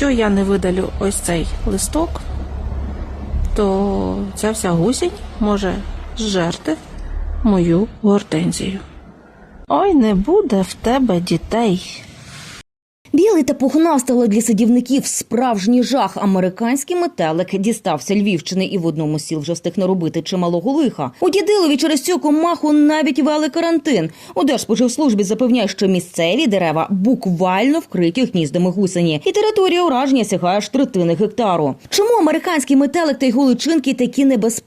Якщо я не видалю ось цей листок, то ця вся гусінь може зжерти мою гортензію. Ой, не буде в тебе дітей. Білий та пухнастий для садівників справжній жах. Американський метелик дістався Львівщини і в одному з сіл вже встиг наробити чималого лиха. У Дідилові через цю комаху навіть вели карантин. У Держспоживслужбі запевняє, що місцеві дерева буквально вкриті гніздами гусені, і територія ураження сягає аж третини гектару. Чому американський метелик та його личинки такі небезпечні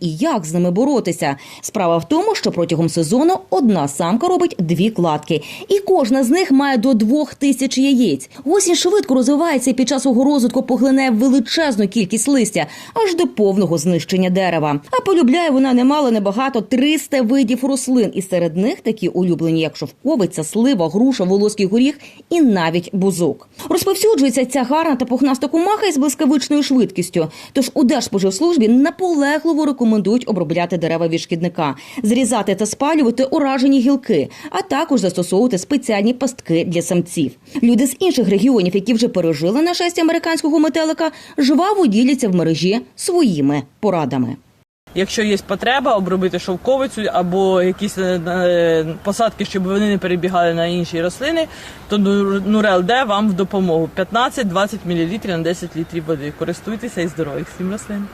і як з ними боротися? Справа в тому, що протягом сезону одна самка робить дві кладки, і кожна з них має до двох тисяч яєць. Гусінь швидко розвивається і під час свого розвитку поглине величезну кількість листя аж до повного знищення дерева. А полюбляє вона немало небагато 300 видів рослин, і серед них такі улюблені, як шовковиця, слива, груша, волоський горіх і навіть бузок. Розповсюджується ця гарна та пухнаста комаха із блискавичною швидкістю. Тож у Держспоживслужбі наполегливо рекомендують обробляти дерева від шкідника, зрізати та спалювати уражені гілки, а також застосовувати спеціальні пастки для самців. Люди з інших регіонів, які вже пережили нашестя американського метелика, жваво діляться в мережі своїми порадами. Якщо є потреба обробити шовковицю або якісь е, е, посадки, щоб вони не перебігали на інші рослини, то Нур- Нурел Д вам в допомогу 15-20 мл на 10 літрів води. Користуйтеся і здоров'я всім рослин.